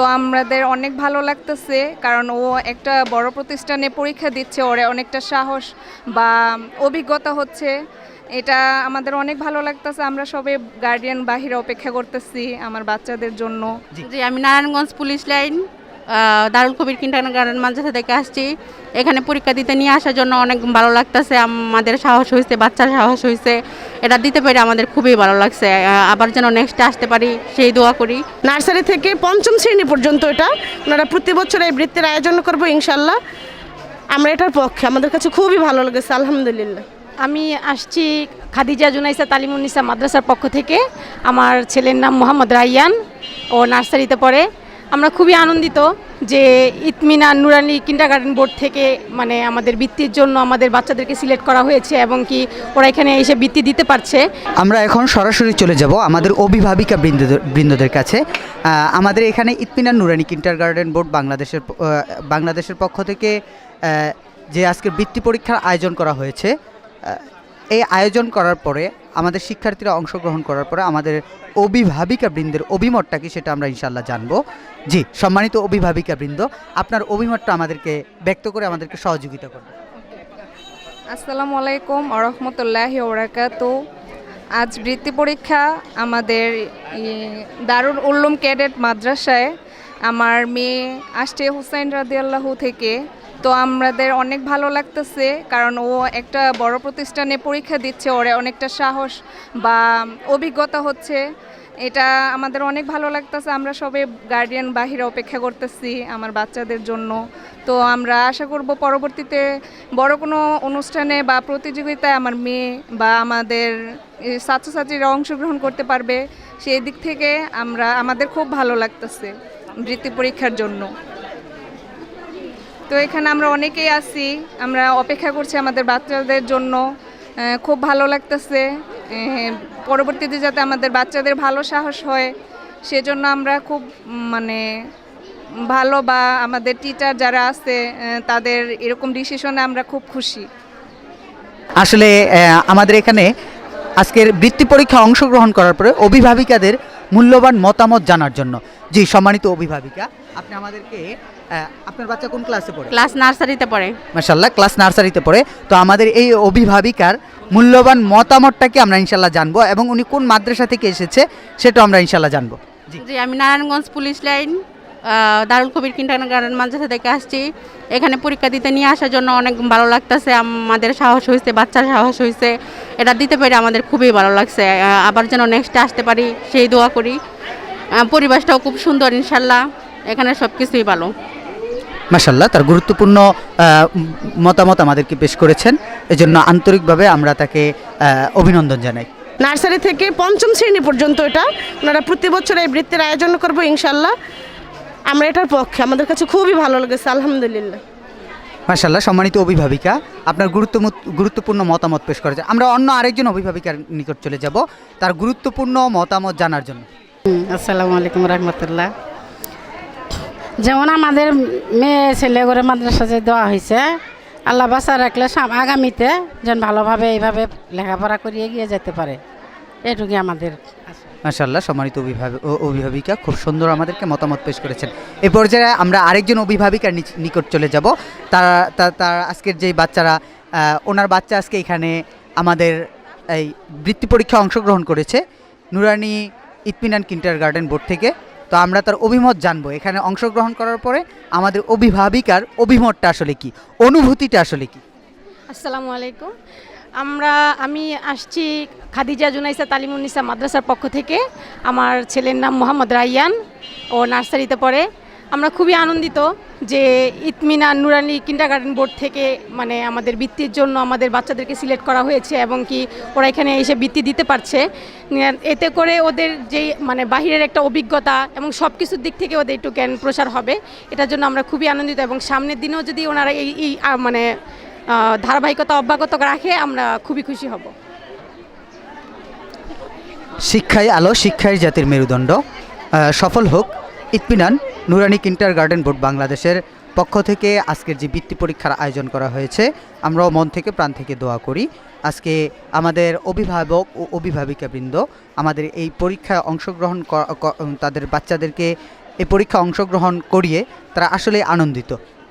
তো আমাদের অনেক ভালো লাগতেছে, কারণ ও একটা বড় প্রতিষ্ঠানে পরীক্ষা দিচ্ছে, ওরে অনেকটা সাহস বা অভিজ্ঞতা হচ্ছে। এটা আমাদের অনেক ভালো লাগতেছে, আমরা সবে গার্ডিয়ান বাহিরে অপেক্ষা করতেছি আমার বাচ্চাদের জন্য। আমি Narayanganj police line. Darul Kabir kindergarten মাদ্রাসা থেকে আসছি। এখানে পরীক্ষা দিতে নিয়ে আসার জন্য অনেক ভালো লাগতেছে। আমাদের সাহস হয়েছে বাচ্চার সাহস হয়েছে। এটা দিতে পেরে আমাদের খুবই ভালো লাগছে। আবার যেন নেক্সটে আসতে পারি সেই দোয়া করি। নার্সারি থেকে পঞ্চম শ্রেণি পর্যন্ত এটা। ওনারা প্রতি বছর এই বৃত্তির আয়োজন করব ইনশাল্লাহ আমরা এটার পক্ষে। আমাদের কাছে খুবই ভালো লেগেছে আলহামদুলিল্লাহ। আমি আসছি খাদিজা জুনাইসা তালিমুন্নিসা মাদ্রাসার পক্ষ থেকে। আমার ছেলের নাম মোহাম্মদ রাইয়ান। ও নার্সারিতে পড়ে। আমরা খুবই আনন্দিত যে ইতমিনা নুরানি কিন্ডার গার্ডেন বোর্ড থেকে মানে আমাদের বৃত্তির জন্য আমাদের বাচ্চাদেরকে সিলেক্ট করা হয়েছে এবং কি ওরা এখানে এসে বৃত্তি দিতে পারছে। আমরা এখন সরাসরি চলে যাব আমাদের অভিভাবিকা বৃন্দদের বৃন্দদের কাছে। আমাদের এখানে ইতমিনার নুরানি কিন্টার গার্ডেন বোর্ড বাংলাদেশের বাংলাদেশের পক্ষ থেকে যে আজকে বৃত্তি পরীক্ষার আয়োজন করা হয়েছে এই আয়োজন করার পরে, আমাদের শিক্ষার্থীরা অংশগ্রহণ করার পরে, আমাদের অভিভাবিকা বৃন্দের অভিমতটা কি সেটা আমরা ইনশাল্লাহ জানব। জি, সম্মানিত অভিভাবিকা বৃন্দ, আপনার অভিমতটা আমাদেরকে ব্যক্ত করে আমাদেরকে সহযোগিতা করবে আসসালামু আলাইকুম আরহামতুল্লাহি ওবরাকাত আজ বৃত্তি পরীক্ষা আমাদের দারুল উল্লুম ক্যাডেট মাদ্রাসায়। আমার মেয়ে আসছে হুসাইন রাদিয়াল্লাহু থেকে তো আমাদের অনেক ভালো লাগতেছে, কারণ ও একটা বড় প্রতিষ্ঠানে পরীক্ষা দিচ্ছে, ওরে অনেকটা সাহস বা অভিজ্ঞতা হচ্ছে। এটা আমাদের অনেক ভালো লাগতেছে, আমরা সবে গার্ডিয়ান বাহিরে অপেক্ষা করতেছি আমার বাচ্চাদের জন্য। তো আমরা আশা করব পরবর্তীতে বড় কোনো অনুষ্ঠানে বা প্রতিযোগিতায় আমার মেয়ে বা আমাদের ছাত্রছাত্রীরা অংশগ্রহণ করতে পারবে, সেই দিক থেকে আমরা, আমাদের খুব ভালো লাগতেছে বৃত্তি পরীক্ষার জন্য। তো এখানে আমরা অনেকেই আছি। আমরা অপেক্ষা করছি আমাদের বাচ্চাদের জন্য। খুব ভালো লাগতেছে। পরবর্তীতে যাতে আমাদের বাচ্চাদের ভালো সাহস হয়, সেজন্য আমরা খুব মানে ভালো বা আমাদের টিচার যারা আছে তাদের এরকম ডিসিশনে আমরা খুব খুশি। আসলে আমাদের এখানে আজকের বৃত্তি পরীক্ষা অংশগ্রহণ করার পরে অভিভাবিকাদের মূল্যবান মতামত জানার জন্য। জি সম্মানিত অভিভাবিকা আপনি আমাদেরকে আপনার বাচ্চা কোন ক্লাসে পড়ে? ক্লাস নার্সারিতে পড়ে। মাসাল্লাহ ক্লাস নার্সারিতে পড়ে। তো আমাদের এই অভিভাবিকার মূল্যবান মতামতটাকে আমরা ইনশাল্লাহ জানব এবং উনি কোন মাদ্রাসা থেকে এসেছে সেটা আমরা ইনশাল্লাহ জানব। জি। আমি Narayanganj police line Darul Kabir kindergarten মাদ্রাসা থেকে আসছি। এখানে পরীক্ষা দিতে নিয়ে আসার জন্য অনেক ভালো লাগতেছে আমাদের সাহস হয়েছে বাচ্চার সাহস হয়েছে এটা দিতে পেরে আমাদের খুবই ভালো লাগছে আবার যেন নেক্সটে আসতে পারি সেই দোয়া করি। পরিবেশটাও খুব সুন্দর ইনশাল্লাহ। এখানে সব কিছুই ভালো। মাসাল্লাহ তার গুরুত্বপূর্ণ মতামত আমাদেরকে পেশ করেছেন। এজন্য আন্তরিকভাবে আমরা তাকে অভিনন্দন জানাই। নার্সারি থেকে পঞ্চম শ্রেণি পর্যন্ত এটা। ওনারা প্রতি বছর এই বৃত্তির আয়োজন করব ইনশাল্লাহ আমরা এটার পক্ষে। আমাদের কাছে খুবই ভালো লেগেছে আলহামদুলিল্লাহ। মাসাল্লাহ সম্মানিত অভিভাবিকা আপনার গুরুত্ব গুরুত্বপূর্ণ মতামত পেশ করেছে আমরা অন্য আরেকজন অভিভাবিকার নিকট চলে যাব তার গুরুত্বপূর্ণ মতামত জানার জন্য। আসসালামু আলাইকুম রহমতুল্লাহ। যেমন আমাদের মেয়ে ছেলে করে মাদ্রাসাতে দেওয়া হয়েছে, আল্লাহ বাসা রাখলে আগামীতে যেন ভালোভাবে এইভাবে লেখাপড়া করে এগিয়ে যেতে পারে, এটুকুই আমাদের। মাসাল্লাহ সম্মানিত অভিভাবক খুব সুন্দর আমাদেরকে মতামত পেশ করেছেন। এই পর্যায়ে আমরা আরেকজন অভিভাবিকার নিকট চলে যাব। তারা তার আজকের যেই বাচ্চারা ওনার বাচ্চা আজকে এখানে আমাদের এই বৃত্তি পরীক্ষা অংশগ্রহণ করেছে। নুরানি ইতমিনান কিন্টার গার্ডেন বোর্ড থেকে। তো আমরা তার অভিমত জানব। এখানে অংশগ্রহণ করার পরে আমাদের অভিভাবিকার অভিমতটা আসলে কি? অনুভূতিটা আসলে কি? আসসালামু আলাইকুম। আমরা, আমি আসছি খাদিজা জুনাইসা তালিমুন্নিসা মাদ্রাসার পক্ষ থেকে। আমার ছেলের নাম মোহাম্মদ রাইয়ান। ও নার্সারিতে পড়ে। আমরা খুবই আনন্দিত যে ইতমিনা নুরানি কিন্ডার গার্ডেন বোর্ড থেকে মানে আমাদের বৃত্তির জন্য আমাদের বাচ্চাদেরকে সিলেক্ট করা হয়েছে এবং কি ওরা এখানে এসে বৃত্তি দিতে পারছে। এতে করে ওদের যেই মানে বাহিরের একটা অভিজ্ঞতা এবং সব কিছুর দিক থেকে ওদের একটু জ্ঞান প্রসার হবে, এটার জন্য আমরা খুবই আনন্দিত এবং সামনের দিনেও যদি ওনারা এই এই মানে ধারাবাহিকতা অব্যাহত রাখে, আমরা খুবই খুশি হব। শিক্ষাই আলো, শিক্ষাই জাতির মেরুদণ্ড। সফল হোক, ইতমিনান। নুরানি কিন্টার গার্ডেন বোর্ড বাংলাদেশের পক্ষ থেকে আজকের যে বৃত্তি পরীক্ষার আয়োজন করা হয়েছে, আমরাও মন থেকে প্রাণ থেকে দোয়া করি। আজকে আমাদের অভিভাবক ও অভিভাবিকাবৃন্দ আমাদের এই পরীক্ষায় অংশগ্রহণ তাদের বাচ্চাদেরকে এই পরীক্ষা অংশগ্রহণ করিয়ে তারা আসলে আনন্দিত।